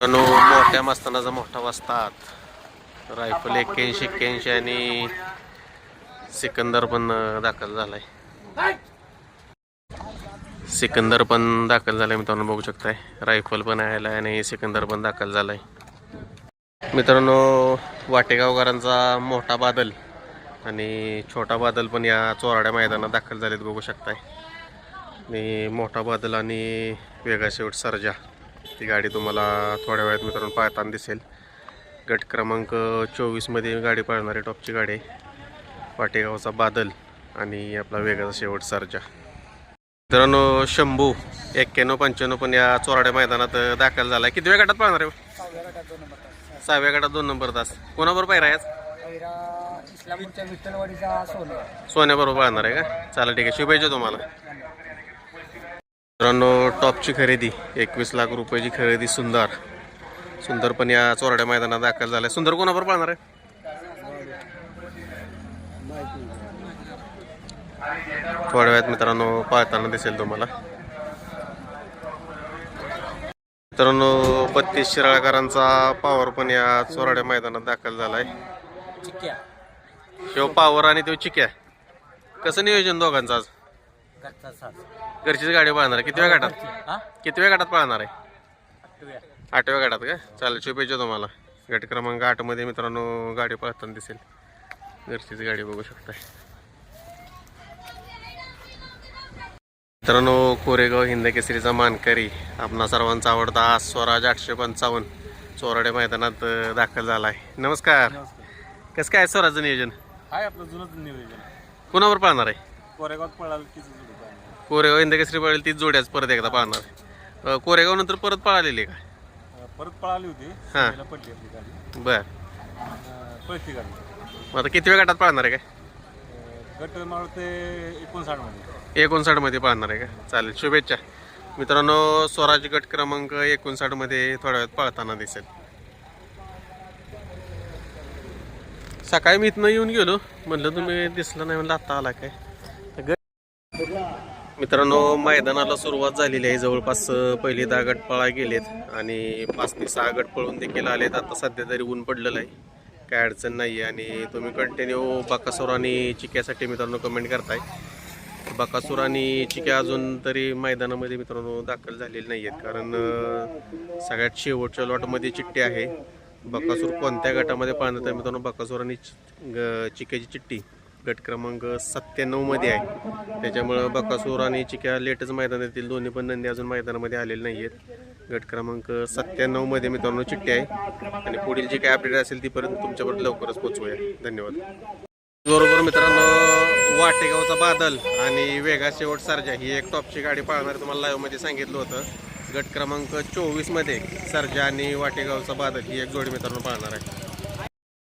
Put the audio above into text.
मित्रांनो मोठ्या मस्तानाचा मोठा वस्तात रायफल एक्क्याऐंशी एक्क्याऐंशी आणि सिकंदर पण दाखल झालाय. सिकंदर पण दाखल झालाय मित्रांनो बघू शकताय. रायफल पण आहे आणि सिकंदर पण दाखल झालाय. मित्रांनो वाटेगावकरांचा मोठा बादल आणि छोटा बादल पण या चोराड्या मैदानात दाखल झालेत बघू शकताय. आणि मोठा बादल आणि वेगा शेवट सर्जा. ती गाडी तुम्हाला थोड्या वेळात मित्रांनो पाहताना दिसेल. गट क्रमांक चोवीसमध्ये गाडी पळणारी टॉपची गाडी आहे. पाटेगावचा बादल आणि आपला वेगाचा शेवट सर्जा. मित्रांनो शंभू एक्क्याण्णव पंच्याण्णव पण या चोराड्या मैदानात दाखल झाला किती वेळ गटात पळणार आहे सहाव्या गटात दोन नंबर तास. सहाव्या गटात दोन नंबर तास. कोणाबरोबर विठ्ठलवाडीचा सोने सोन्याबरोबर पळणार आहे का? चालेल ठीक आहे. शुभेच्छा तुम्हाला. मित्रांनो टॉपची खरेदी एकवीस लाख रुपयाची खरेदी सुंदर. सुंदर पण या चोरड्या मैदानात दाखल झालाय. सुंदर कोणाबरोबर पळणार आहे? थोड्या वेळात मित्रांनो पाळताना दिसेल तुम्हाला. मित्रांनो बत्तीस शिराळकरांचा पावर पण या चोराड्या मैदानात दाखल झालाय. शिव पावर आणि तो चिक्या कसं नियोजन दोघांचं आज? घरचीच गाडी पळणार आहे. किती वेळ गाठात? हा? किती वेळ गाठात पळणार आहे? आठव्या गाठात का? चालेल शुभेच्छा तुम्हाला. गट क्रमांक आठमध्ये मित्रांनो गाडी पळताना दिसेल. घरचीच गाडी बघू शकताय. मित्रांनो कोरेगाव हिंद केसरीचा मानकरी आपणा सर्वांचा आवडता स्वराज आठशे पंचावन्न चोराडे मैदानात दाखल झाला आहे. नमस्कार. कसं काय आहे स्वराजचं नियोजन? हाय आपलं जुनच नियोजन. कुणावर पळणार आहे? कोरेगावात पळालं की जुनं. कोरेगाव हिंद केसरी पळेल तीच जोड्याच परत एकदा पळणार कोरेगाव नंतर परत पळालेली आहे का? परत पळाली होती. हा. पहिला पडली आपली गाडी. बर. अं, पळती गाडी. मग आता किती वेळ गटात पळणार आहे काय अं, गट मला ते एकोणसाठमध्ये एकोणसाठमध्ये पाळणार आहे का? चालेल शुभेच्छा. मित्रांनो स्वराज गट क्रमांक एकोणसाठमध्ये थोड्या वेळात पळताना दिसेल. सकाळी मी इथनं येऊन गेलो. म्हणलं तुम्ही दिसलं नाही. म्हणलं आता आला काय? मित्रांनो मैदानाला सुरुवात झालेली आहे. जवळपास पहिले पहिली दहा गटपळा गेलेत आणि पाच ते सहा गट पळून देखील आलेत. आता सध्या तरी ऊन पडलेलं आहे. काय अडचण नाही आहे आणि तुम्ही कंटिन्यू बाकासूर आणि चिक्यासाठी मित्रांनो कमेंट करताय. बाकासूर आणि चिक्या अजून तरी मैदानामध्ये मित्रांनो दाखल झालेले नाही आहेत कारण सगळ्यात शेवटच्या लॉटमध्ये चिठ्ठी आहे. बकासूर कोणत्या गटामध्ये पाळण्यात आहे मित्रांनो? बकासूर आणि चि- ग- चिक्याची चिठ्ठी. गट क्रमांक सत्त्याण्णवमध्ये आहे. त्याच्यामुळं बकासूर आणि चिक्या लेटच मैदानातील दोन्ही पण नंदी अजून मैदानामध्ये आलेले नाही आहेत गट क्रमांक सत्त्याण्णवमध्ये मित्रांनो चिठ्ठी आहे. आणि पुढील जी काय अपडेट असेल तीपर्यंत तुमच्यापर्यंत लवकरच पोचवूया धन्यवाद. बरोबर मित्रांनो वाटेगावचा बादल आणि वेगा शेवट सरजा ही एक टॉपची गाडी पाळणार तुम्हाला लाईव्हमध्ये सांगितलं होतं. गट क्रमांक चोवीसमध्ये सरजा आणि वाटेगावचा बादल ही एक जोडी मित्रांनो पाळणार आहे.